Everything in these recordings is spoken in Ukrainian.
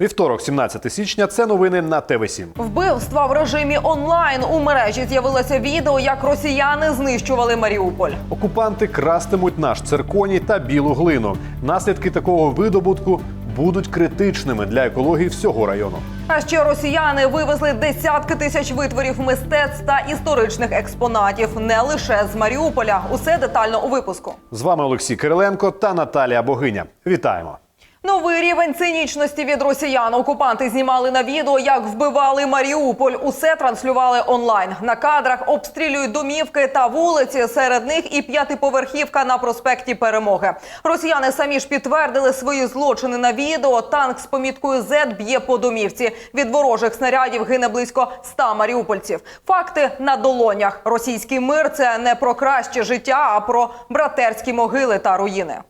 Вівторок, 17 січня. Це новини на ТВ 7 Вбивства в режимі онлайн у мережі з'явилося відео, як росіяни знищували Маріуполь. Окупанти крастимуть наш цирконій та білу глину. Наслідки такого видобутку будуть критичними для екології всього району. А ще росіяни вивезли десятки тисяч витворів мистецтв та історичних експонатів не лише з Маріуполя. Усе детально у випуску. З вами Олексій Кириленко та Наталія Богиня. Вітаємо! Новий рівень цинічності від росіян. Окупанти знімали на відео, як вбивали Маріуполь. Усе транслювали онлайн. На кадрах обстрілюють домівки та вулиці. Серед них і п'ятиповерхівка на проспекті Перемоги. Росіяни самі ж підтвердили свої злочини на відео. Танк з поміткою Z б'є по домівці. Від ворожих снарядів гине близько 100 маріупольців. Факти на долонях. Російський мир це не про краще життя, а про братерські могили та руїни.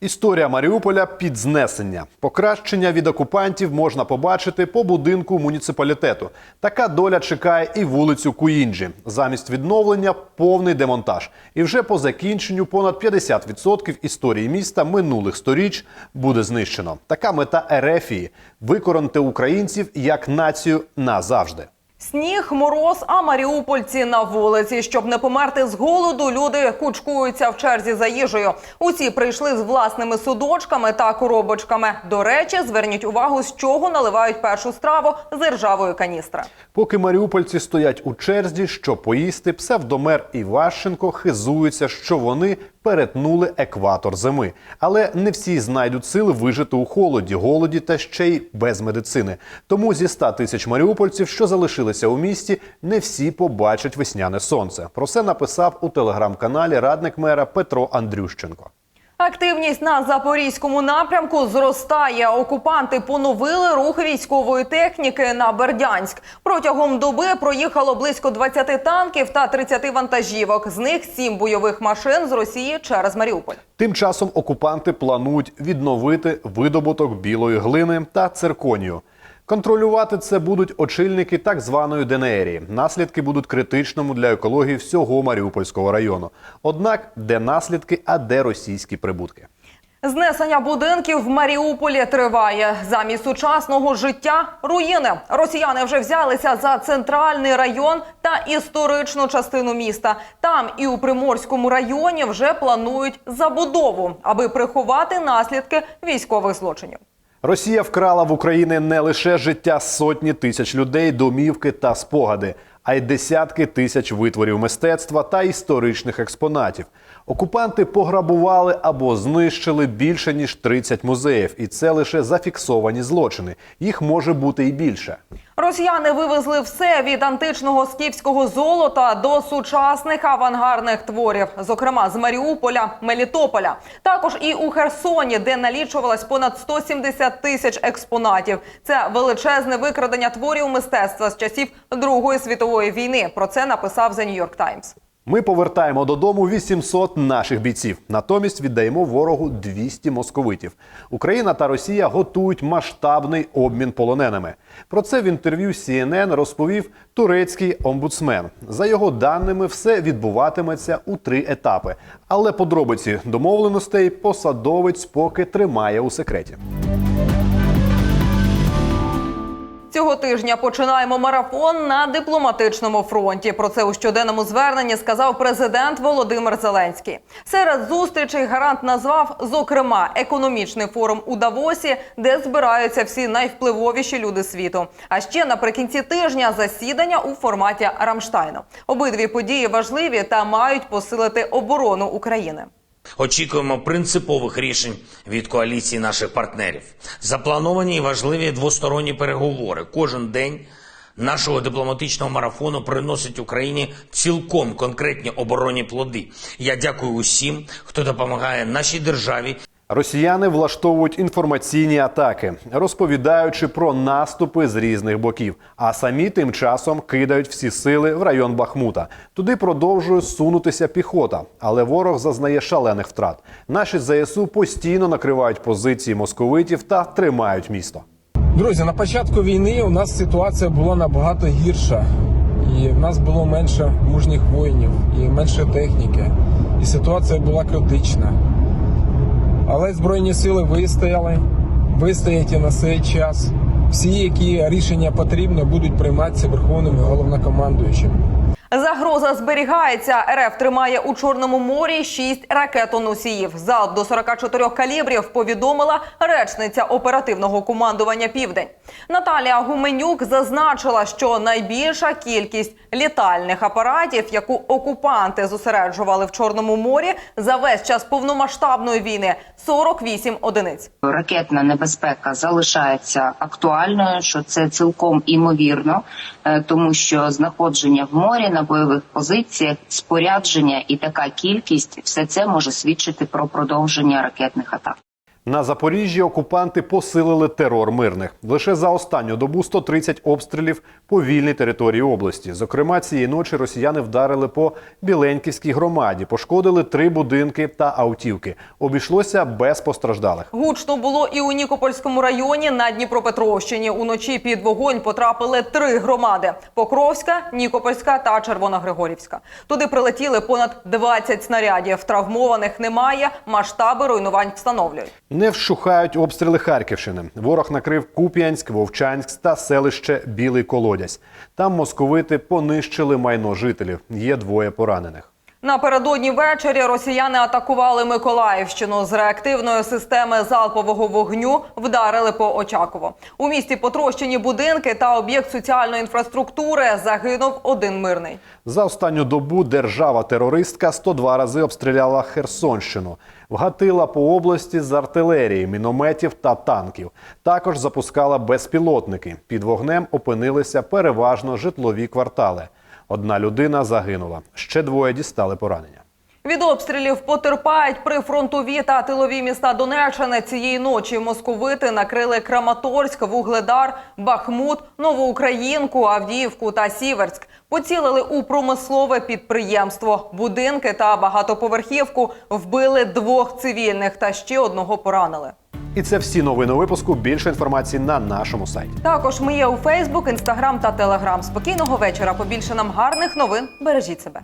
Історія Маріуполя під знесення. Покращення від окупантів можна побачити по будинку муніципалітету. Така доля чекає і вулицю Куінджі. Замість відновлення повний демонтаж. І вже по закінченню понад 50% історії міста минулих сторіч буде знищено. Така мета Ерефії викоронити українців як націю назавжди. Сніг, мороз, а маріупольці на вулиці. Щоб не померти з голоду, люди кучкуються в черзі за їжею. Усі прийшли з власними судочками та коробочками. До речі, зверніть увагу, з чого наливають першу страву з ржавої каністри. Поки маріупольці стоять у черзі, щоб поїсти, псевдомер Іващенко хизується, що вони перетнули екватор зими. Але не всі знайдуть сили вижити у холоді, голоді та ще й без медицини. Тому зі 100 тисяч маріупольців, що залишилися у місті, не всі побачать весняне сонце. Про це написав у телеграм-каналі радник мера Петро Андрющенко. Активність на запорізькому напрямку зростає. Окупанти поновили рух військової техніки на Бердянськ. Протягом доби проїхало близько 20 танків та 30 вантажівок. З них 7 бойових машин з Росії через Маріуполь. Тим часом окупанти планують відновити видобуток білої глини та цирконію. Контролювати це будуть очільники так званої ДНРії. Наслідки будуть критичними для екології всього Маріупольського району. Однак, де наслідки, а де російські прибутки. Знесення будинків в Маріуполі триває. Замість сучасного життя руїни. Росіяни вже взялися за центральний район та історичну частину міста. Там і у Приморському районі вже планують забудову, аби приховати наслідки військових злочинів. Росія вкрала в Україні не лише життя сотні тисяч людей, домівки та спогади, а й десятки тисяч витворів мистецтва та історичних експонатів. Окупанти пограбували або знищили більше ніж 30 музеїв, і це лише зафіксовані злочини. Їх може бути і більше. Росіяни вивезли все від античного скіфського золота до сучасних авангардних творів, зокрема з Маріуполя, Мелітополя. Також і у Херсоні, де налічувалось понад 170 тисяч експонатів. Це величезне викрадення творів мистецтва з часів Другої світової війни. Про це написав The New York Times. Ми повертаємо додому 800 наших бійців. Натомість віддаємо ворогу 200 московитів. Україна та Росія готують масштабний обмін полоненими. Про це в інтерв'ю CNN розповів турецький омбудсмен. За його даними, все відбуватиметься у три етапи. Але подробиці домовленостей посадовець поки тримає у секреті. Цього тижня починаємо марафон на дипломатичному фронті. Про це у щоденному зверненні сказав президент Володимир Зеленський. Серед зустрічей гарант назвав зокрема економічний форум у Давосі, де збираються всі найвпливовіші люди світу. А ще наприкінці тижня засідання у форматі Рамштайну. Обидві події важливі та мають посилити оборону України. Очікуємо принципових рішень від коаліції наших партнерів. Заплановані і важливі двосторонні переговори. Кожен день нашого дипломатичного марафону приносить Україні цілком конкретні оборонні плоди. Я дякую усім, хто допомагає нашій державі Росіяни влаштовують інформаційні атаки, розповідаючи про наступи з різних боків, а самі тим часом кидають всі сили в район Бахмута. Туди продовжує сунутися піхота, але ворог зазнає шалених втрат. Наші ЗСУ постійно накривають позиції московитів та тримають місто. Друзі, на початку війни у нас ситуація була набагато гірша. І в нас було менше мужніх воїнів і менше техніки. І ситуація була критична. Але Збройні сили вистояли, вистоять і на цей час. всі, які рішення потрібно, будуть прийматися верховним головнокомандуючим. Загроза зберігається. РФ тримає у Чорному морі шість ракетоносіїв. Залп до 44 калібрів повідомила речниця оперативного командування Південь. Наталія Гуменюк зазначила, що найбільша кількість літальних апаратів, яку окупанти зосереджували в Чорному морі, за весь час повномасштабної війни 48 одиниць. ракетна небезпека залишається актуальною, що це цілком імовірно, е, тому що знаходження в морі на бойових позиціях, спорядження і така кількість все це може свідчити про продовження ракетних атак. На Запоріжжі окупанти посилили терор мирних. Лише за останню добу 130 обстрілів по вільній території області. Зокрема, цієї ночі росіяни вдарили по Біленьківській громаді, пошкодили три будинки та автівки. Обійшлося без постраждалих. Гучно було і у Нікопольському районі на Дніпропетровщині. Уночі під вогонь потрапили три громади: Покровська, Нікопольська та Червоногригорівська. Туди прилетіли понад 20 снарядів. Травмованих немає. Масштаби руйнувань встановлюють. Не вщухають обстріли Харківщини. Ворог накрив Куп'янськ, Вовчанськ та селище Білий Колодязь. Там московити понищили майно жителів. Є двоє поранених. Напередодні ввечері росіяни атакували Миколаївщину з реактивної системи залпового вогню. Вдарили по Очаково. У місті потрощені будинки та об'єкт соціальної інфраструктури. Загинув один мирний. За останню добу держава-терористка 102 рази обстріляла Херсонщину, вгатила по області з артилерії, мінометів та танків. Також запускала безпілотники. Під вогнем опинилися переважно житлові квартали. Одна людина загинула. Ще двоє дістали поранення. Від обстрілів потерпають прифронтові та тилові міста Донеччини. Цієї ночі московити накрили Краматорськ, Вугледар, Бахмут, Новоукраїнку, Авдіївку та Сіверськ. Поцілили у промислове підприємство, будинки та багатоповерхівку. Вбили двох цивільних та ще одного поранили. І це всі новини випуску. Більше інформації на нашому сайті. Також ми є у Фейсбук, Інстаграм та Телеграм. Спокійного вечора. Побільше нам гарних новин. Бережіть себе.